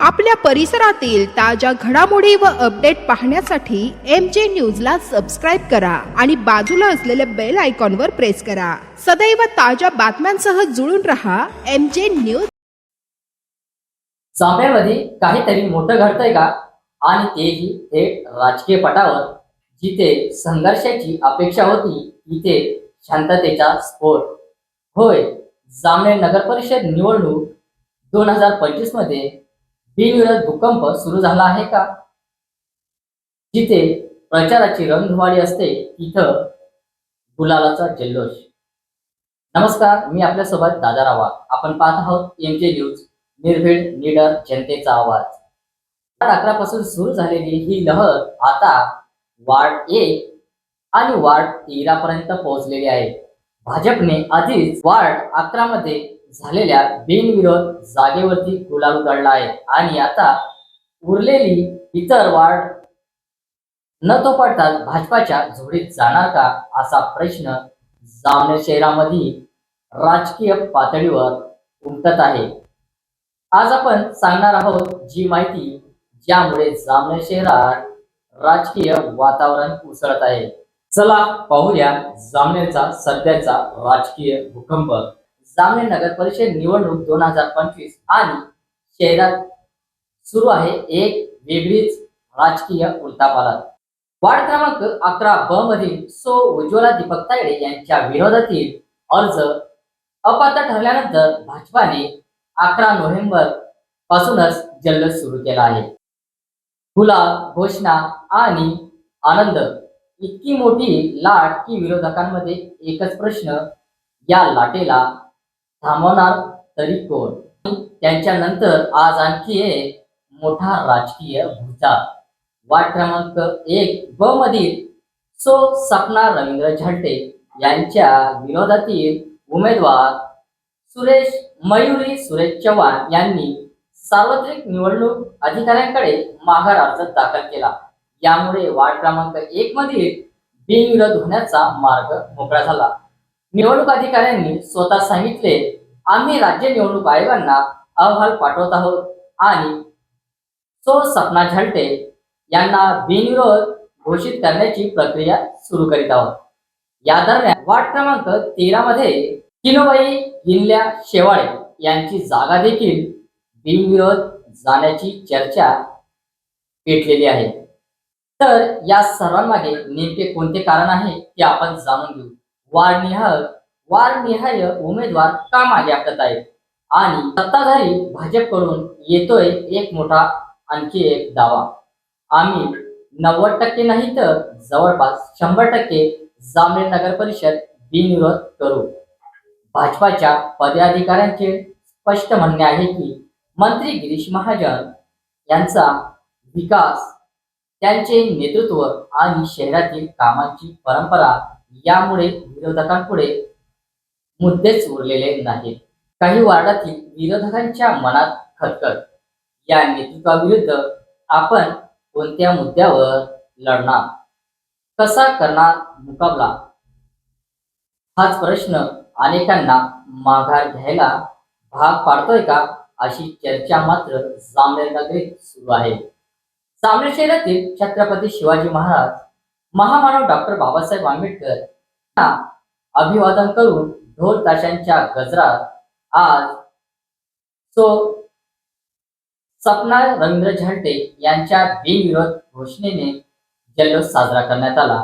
आपल्या परिसरातील ताज्या घडामोडी व अपडेट पाहण्यासाठी एम जे न्यूजला सबस्क्राईब करा आणि बाजूला असलेल्या बेल आयकॉनवर प्रेस करा. सदैव ताज्या बातम्यांसह जुळून रहा एम जे न्यूज चांप्यामध्ये काहीतरी मोठं घडतंय का? आणि तेही थेट राजकीय पटावर. जिथे संघर्षाची अपेक्षा होती तिथे शांततेचा स्फोट. होय जामणे नगर परिषद निवडणूक दोन हजार पंचवीसमध्ये बिनविरोध भूकंप सुरू झाला आहे का? जिथे प्रचाराची रंगधुवाडी असते तिथं गुलालाचा जल्लोष. नमस्कार मी आपल्यासोबत दादा रावा आपण पाहत आहोत एम जे न्यूज निर्भीड निडर जनतेचा आवाज. अकरा पासून सुरू झालेली ही लहर आता वार्ड एक आणि वार्ड तेरा पर्यंत पोहोचलेली आहे. भाजपने आधीच वार्ड अकरा मध्ये झालेल्या बिनविरोध जागेवरती गुलाल उधळला आहे. आणि आता उरलेली इतर वार्ड न तो पडताच भाजपाच्या झोडीत जाणार का असा प्रश्न जामनेर शहरामध्ये राजकीय पातळीवर उमटत आहे. आज आपण सांगणार आहोत जी माहिती ज्यामुळे जामनेर शहरात राजकीय वातावरण उसळत आहे. चला पाहूया जामनेरचा सध्याचा राजकीय भूकंप. जामनेर नगर परिषद निवडणूक दोन हजार पंचवीस आणि शहरात सुरू आहे एक वेगळीच राजकीय उलथापालथ. वार्ड क्रमांक अकरा ब मधील सो उज्ज्वला दीपक तायडे यांच्या विरोधातील अर्ज अपात्र ठरल्यानंतर भाजपाने अकरा नोव्हेंबर पासूनच जल्लोष सुरू केला आहे. गुलाब घोषणा आणि आनंद. इतकी मोठी लाट की विरोधकांमध्ये एकच प्रश्न या लाटेला थांबवणार तरी कोण? त्यांच्यानंतर आज आणखी एक मोठा राजकीय भूचा वाट क्रमांक एक ब मधील सो सपना रवींद्र झल्टे यांच्या विरोधातील उमेदवार सुरेश मयुरी सुरेश चव्हाण यांनी सार्वत्रिक निवडणूक अधिकाऱ्यांकडे माघार अर्ज दाखल केला. यामुळे वार्ड क्रमांक एक मधील बिनविरोध होण्याचा मार्ग मोकळा झाला. निवडणूक अधिकाऱ्यांनी स्वतः सांगितले आम्ही राज्य निवडणूक आयोगांना अहवाल पाठवत आहोत आणि सो सपना झलटे यांना बिनविरोध घोषित करण्याची प्रक्रिया सुरू करीत आहोत. या दरम्यान वार्ड क्रमांक तेरा मध्ये किनोबाई हिनल्या शेवाळे यांची जागा देखील बिनविरोध जाण्याची चर्चा पेटलेली आहे. तर या सर्वांमागे नेमके कोणते कारण आहे ते आपण जाणून घेऊ. वारनिहाय वारनिहाय उमेदवार का मागे हटत आहेत? आणि सत्ताधारी भाजपकडून येतोय एक मोठा आणखी एक दावा. आम्ही नव्वद टक्के नाही तर जवळपास शंभर टक्के जामनेर नगर परिषद बिनविरोध करू. भाजपाच्या पदाधिकाऱ्यांचे स्पष्ट म्हणणे आहे की मंत्री गिरीश महाजन यांचा विकास त्यांचे नेतृत्व आणि शहरातील कामांची परंपरा यामुळे विरोधकांपुढे मुद्देच उरलेले नाहीत. काही वार्डातील विरोधकांच्या मनात खतखत या नेतृत्वाविरुद्ध आपण कोणत्या मुद्द्यावर लढणार? कसा करणार मुकाबला? हाच प्रश्न अनेकांना माघार घ्यायला भाग पाडतोय का? अशी चर्चा मात्र जामनेर नगरीत सुरू आहे. जामनेर शहरातील छत्रपती शिवाजी महाराज महामानव डॉक्टर बाबासाहेब आंबेडकर अभिवादन करून ढोल ताशांच्या गजरात आज सो सपना रवींद्र झंटे यांच्या बिनविरोध घोषणेने जल्लोष साजरा करण्यात आला.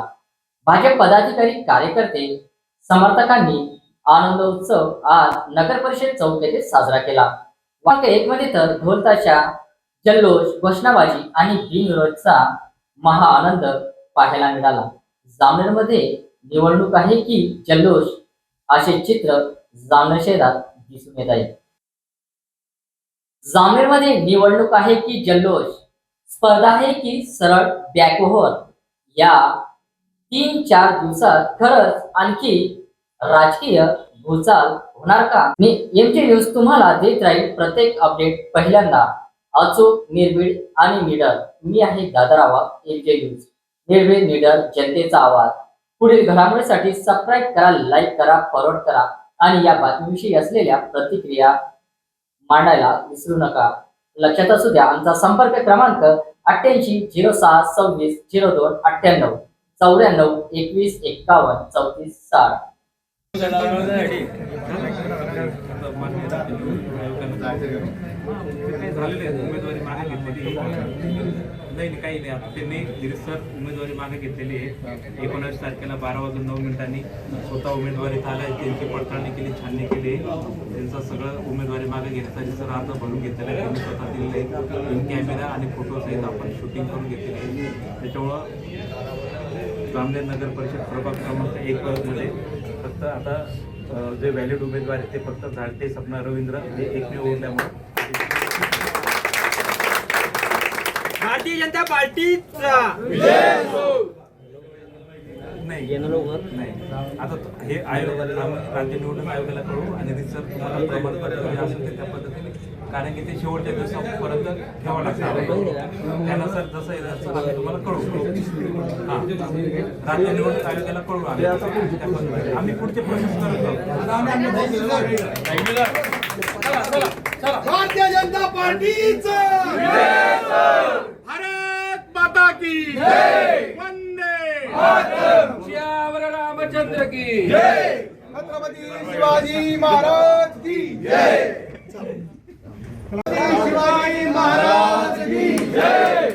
भाजप पदाधिकारी कार्यकर्ते समर्थकांनी आनंद उत्सव आज नगर परिषद चौक येथे साजरा केला. वाक्य एक मध्ये तर ढोलताशा जल्लोष घोषणाबाजी आणि बिनविरोधचा महाआनंद पाहायला मिळाला. जामनेरमध्ये निवडणूक आहे की जल्लोष? असे चित्र जामनेर शहरात दिसून येत आहे. जामनेरमध्ये निवडणूक आहे की जल्लोष? स्पर्धा आहे की सरळ बॅकओव्हर या तीन चार दिवसात खरंच आणखी राजकीय भूचाल होणार का? मी एमके न्यूज तुम्हाला देत राहील प्रत्येक अपडेट पहिल्यांदा. अचूक निर्भीड आणि निडर. मी आहे दादरावा एमके न्यूज निर्भीड निडर जनतेचा आवाज. पुढील घडामोडीसाठी सबस्क्राईब करा लाईक करा फॉरवर्ड करा आणि या बातमीविषयी असलेल्या प्रतिक्रिया मांडायला विसरू नका. लक्षात असू द्या आमचा संपर्क क्रमांक अठ्ठ्याऐंशी झिरो सहा सव्वीस झिरो दोन अठ्ठ्याण्णव चौऱ्याण्णव एकवीस एक्कावन्न चौतीस साठ. झालेले उमेदवारी मागे घेतलेली आहे. नाही नाही, काही नाही आता त्यांनी गिरीसर उमेदवारी मागे घेतलेली आहे. एकोणावीस तारखेला बारा वाजून नऊ मिनिटांनी स्वतः उमेदवारी आल्या त्यांची पडताळणी केली छाननी केली त्यांचा सगळं उमेदवारी मागे घेण्यासाठी सर अर्ज भरून घेतलेला आहे. त्यांनी स्वतः दिलेले इन कॅमेरा आणि फोटो सहित आपण शूटिंग करून घेतलेली आहे. त्याच्यामुळं जामनेर नगर परिषद प्रभाग क्रमांक एक मध्ये फक्त आता जे व्हॅलिड उमेदवार आहेत ते फक्त झाडते सपना रवींद्र हे एकमेव उरल्यामुळे. भारतीय जनता पार्टीचा. नाही. नाही. आता हे आयोग आम्ही राज्य निवडणूक आयोगाला कळू आणि रिसर तुम्हाला प्रमाणपत्र असेल ते त्या पद्धतीने कारण की ते शेवटच्या दिवसापर्यंत ठेवावं लागतं. त्यानुसार जसं तसं आम्ही तुम्हाला कळू हां. राज्य निवडणूक आयोगाला कळू आम्ही. पुढचे प्रोसेस करत आहोत. भारतीय जनता पार्टीचा! भारत माता की वंदे रामचंद्र की छत्रपती शिवाजी महाराज की जय छत्रपती शिवाजी महाराज की जय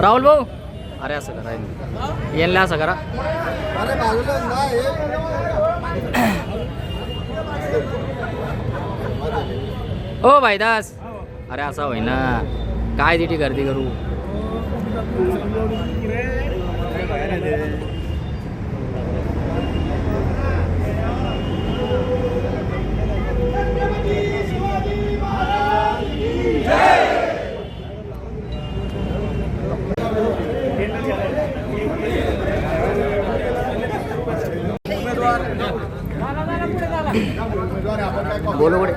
राहुल भाऊ? अरे असं करा. येईल असं करा. अरे बाजूला ओ भाईदास. अरे असा होय ना. काय तिथे गर्दी करू उमेदवार आपण काय करू? बोलो बोले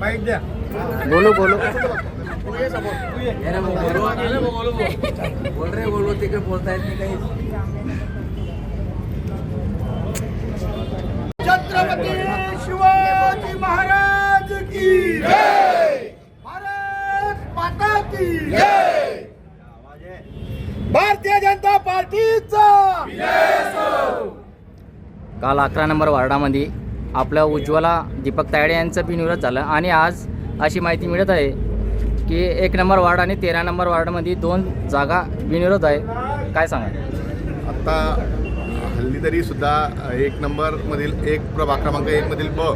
माहीत द्या बोलो बोलो. छत्रपती शिवाजी महाराज की जय! भारत माता की जय! भारतीय जनता पार्टीचा काल अकरा नंबर वार्डामध्ये आपलं उज्ज्वला दीपक तायडे यांचं बिनविरोध झालं आणि आज अशी माहिती मिळत आहे की एक नंबर वार्ड आणि तेरा नंबर वार्डमध्ये दोन जागा बिनविरोध आहे. काय सांगा आत्ता हल्ली तरी सुद्धा एक नंबरमधील एक प्रभाग क्रमांक एकमधील ब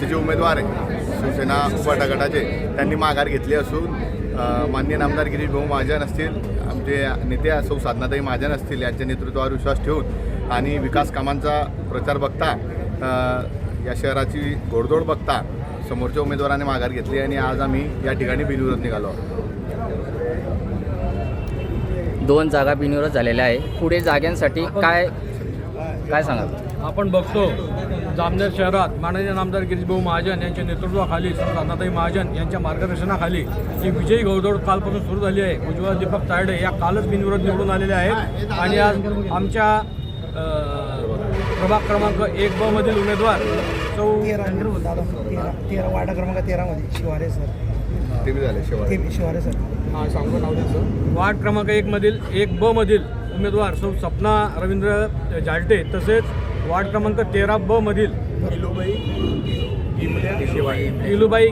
चे जे उमेदवार आहे शिवसेना उपटगटाचे त्यांनी माघार घेतली असून अ, माननीय नामदार गिरीश भाऊ महाजन असतील आमचे नेते सौ साधनाताई महाजन असतील यांच्या नेतृत्वावर विश्वास ठेवून आणि विकास कामांचा प्रचार बघता या शहराची घोडदौड बघता समोरच्या उमेदवाराने माघार घेतली आणि आज आम्ही या ठिकाणी बिनविरोध निघालो आहोत. दोन जागा बिनविरोध झालेल्या आहे. पुढे जाग्यांसाठी काय काय सांगाल? आपण बघतो जामनेर शहरात माननीय नामदार गिरीशभाऊ महाजन यांच्या नेतृत्वाखाली राधाताई महाजन यांच्या मार्गदर्शनाखाली ही विजयी घोडदौड कालपासून सुरू झाली आहे. उज्ज्वल दीपक तायडे या कालच बिनविरोध निवडून आलेल्या आहेत. आणि आज आमच्या प्रभाग क्रमांक एक ब मधील उमेदवार सौ तेरा दादा तेरा तेरा वार्ड क्रमांक तेरामध्ये शिवारे सर. ते झाले शिवारे. सर. हा सांगतो नाव त्यांचं. वार्ड क्रमांक एक मधील एक ब मधील उमेदवार सौ सपना रवींद्र जालटे तसेच वार्ड क्रमांक तेरा ब मधील इलुबाई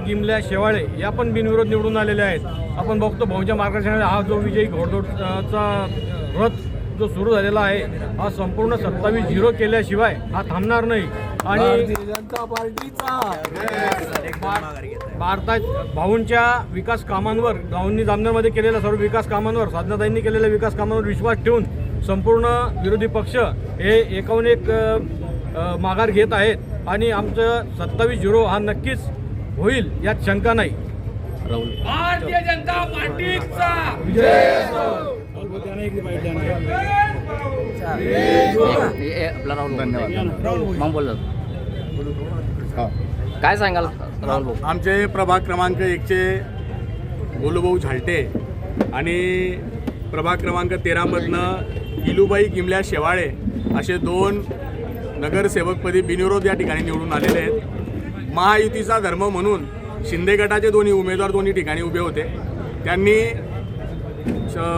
गिमल्या शेवाळे. या पण बिनविरोध निवडून आलेल्या आहेत. आपण बघतो भाऊच्या मार्गदर्शनाने हा जो विजयी घोडदौडचा रथ जो सुरू झालेला आहे हा संपूर्ण सत्तावीस झिरो केल्याशिवाय हा थांबणार नाही. आणि जनता पार्टीचा. भारतात भाऊंच्या विकास कामांवर भाऊंनी जामनेरमध्ये केलेल्या सर्व विकास कामांवर साधनाताईंनी केलेल्या विकास कामांवर विश्वास ठेवून संपूर्ण विरोधी पक्ष हे एकाहून एक माघार घेत आहेत. आणि आमचं सत्तावीस झिरो हा नक्कीच होईल यात शंका नाही. भारतीय जनता पार्टीचा. ए- आपला राहुल धन्यवाद. काय सांगाल राहुल भाऊ? आमचे प्रभाग क्रमांक एकचे गोलूभाऊ झालटे आणि प्रभाग क्रमांक तेरामधनं इलूबाई किमल्या शेवाळे असे दोन नगरसेवकपदी बिनविरोध या ठिकाणी निवडून आलेले आहेत. महायुतीचा धर्म म्हणून शिंदे गटाचे दोन्ही उमेदवार दोन्ही ठिकाणी उभे होते. त्यांनी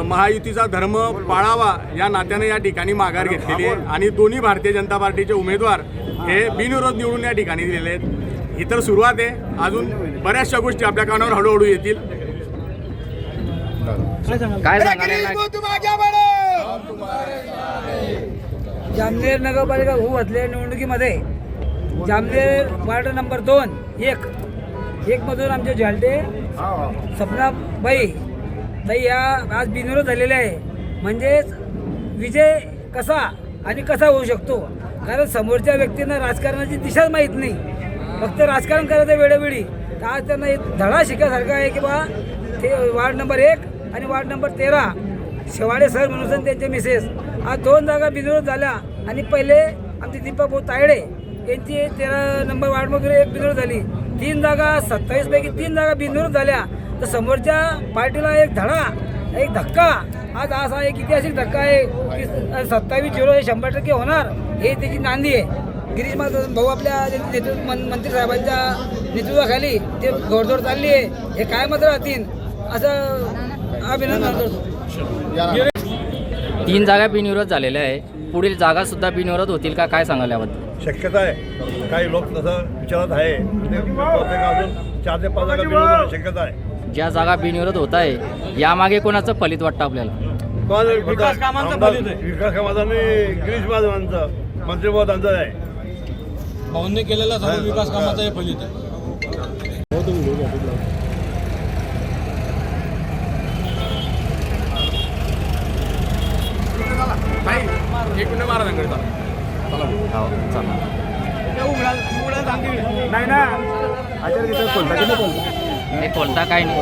महायुतीचा धर्म पाळावा या नात्याने या ठिकाणी माघार घेतलेली आहे. आणि दोन्ही भारतीय जनता पार्टीचे उमेदवार हे बिनविरोध निवडून या ठिकाणी दिलेले आहेत. ही तर सुरुवात आहे. अजून बऱ्याचशा गोष्टी आपल्या कानावर हळूहळू येतील. काय जामनेर नगरपालिका होऊ घातलेल्या निवडणुकीमध्ये जामनेर वार्ड नंबर दोन एक. एकमधून आमचे झालटे सपनाबाई तर या आज बिनविरोध झालेल्या आहे. म्हणजेच विजय कसा आणि कसा होऊ शकतो? कारण समोरच्या व्यक्तींना राजकारणाची दिशाच माहीत नाही. फक्त राजकारण करायचं वेळोवेळी. तर आज त्यांना एक धडा शिकायसारखा आहे की बा ते वार्ड नंबर एक आणि वार्ड नंबर तेरा शेवाडे सर म्हणून त्यांचे मिसेस आज दोन जागा बिनविरोध झाल्या आणि पहिले आमचे दीपक भाऊ तायडे यांची तेरा नंबर वार्डमधून एक बिनविरोध झाली. तीन जागा सत्तावीसपैकी तीन जागा बिनविरोध झाल्या. तर समोरच्या पार्टीला एक धडा एक धक्का आज असा एक ऐतिहासिक धक्का आहे की सत्तावीस झिरो हे शंभर टक्के होणार हे त्याची नांदी आहे गिरीश महाजन भाऊ आपल्या नेतृत्व मं- मंत्री साहेबांच्या नेतृत्वाखाली ते घोडदौड चालली आहे हे कायमच राहतील असं अभिनंदन करतो तीन जागा बिनविरोध झालेल्या आहे पुढील जागा सुद्धा बिनविरोध होतील का काय सांगाल याबद्दल शक्यता आहे काही लोक तसं विचारत आहे ते अजून चार ते पाच जागा होण्याची शक्यता आहे ज्या जागा बिनविरोध होत आहे यामागे कोणाचं फलित वाटतं आपल्याला? कोण विकास कामांचं फलित आहे. विकास कामाचा गिरीश महाजनांचं मंत्रिपदांचं आहे. भाऊंनी केलेला सर्व विकास कामाचा हे फलित आहे. एक मिनिट महाराजांकडे चला. नाही ना. हे बोलता काय नाही